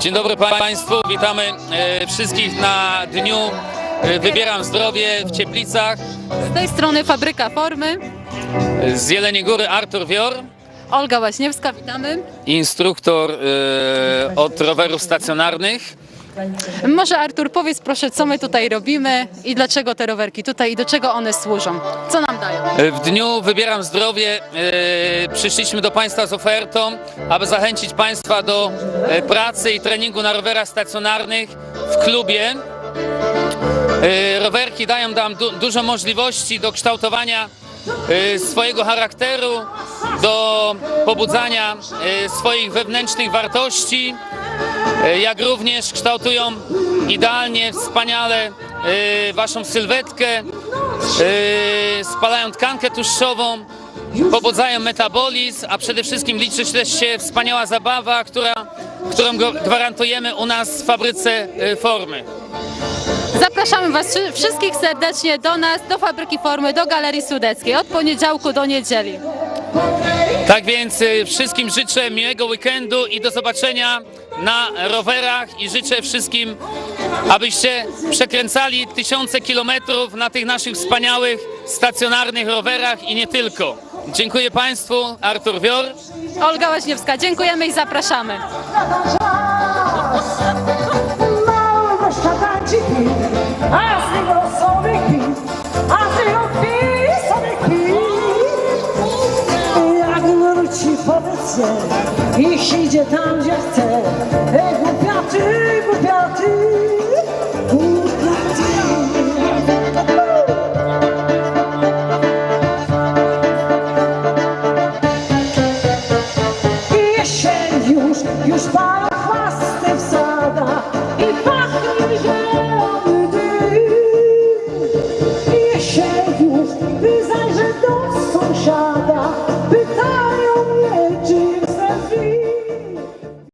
Dzień dobry pa- Państwu, witamy e, wszystkich na dniu e, Wybieram Zdrowie w Cieplicach Z tej strony Fabryka Formy. Z Jeleniej Góry Artur Wior, Olga Łaśniewska, witamy. instruktor e, od rowerów stacjonarnych. Może Artur, powiedz proszę, co my tutaj robimy i dlaczego te rowerki tutaj i do czego one służą? Co nam dają? E, W dniu Wybieram Zdrowie e, przyszliśmy do Państwa z ofertą, aby zachęcić Państwa do e, pracy i treningu na rowerach stacjonarnych w klubie. Rowerki dają nam du- dużo możliwości do kształtowania swojego charakteru, do pobudzania swoich wewnętrznych wartości, jak również kształtują idealnie, wspaniale Waszą sylwetkę, e, spalają tkankę tłuszczową, pobudzają metabolizm, a przede wszystkim liczy też się wspaniała zabawa, która, którą gwarantujemy u nas w fabryce e, formy. Zapraszamy Was wszy- wszystkich serdecznie do nas, do Fabryki Formy, do Galerii Sudeckiej od poniedziałku do niedzieli. Tak więc y, wszystkim życzę miłego weekendu i do zobaczenia na rowerach i życzę wszystkim, abyście przekręcali tysiące kilometrów na tych naszych wspaniałych stacjonarnych rowerach i nie tylko. Dziękuję Państwu, Artur Wior. Olga Łaśniewska, dziękujemy i zapraszamy. A z sobie kwit, a z niego powiedzcie, iść idzie tam gdzie chce. Ej, głupiaty, głupiaty, głupiaty. Jesień już, już palą chwasty w i pachnie zielony dym. Jesień już,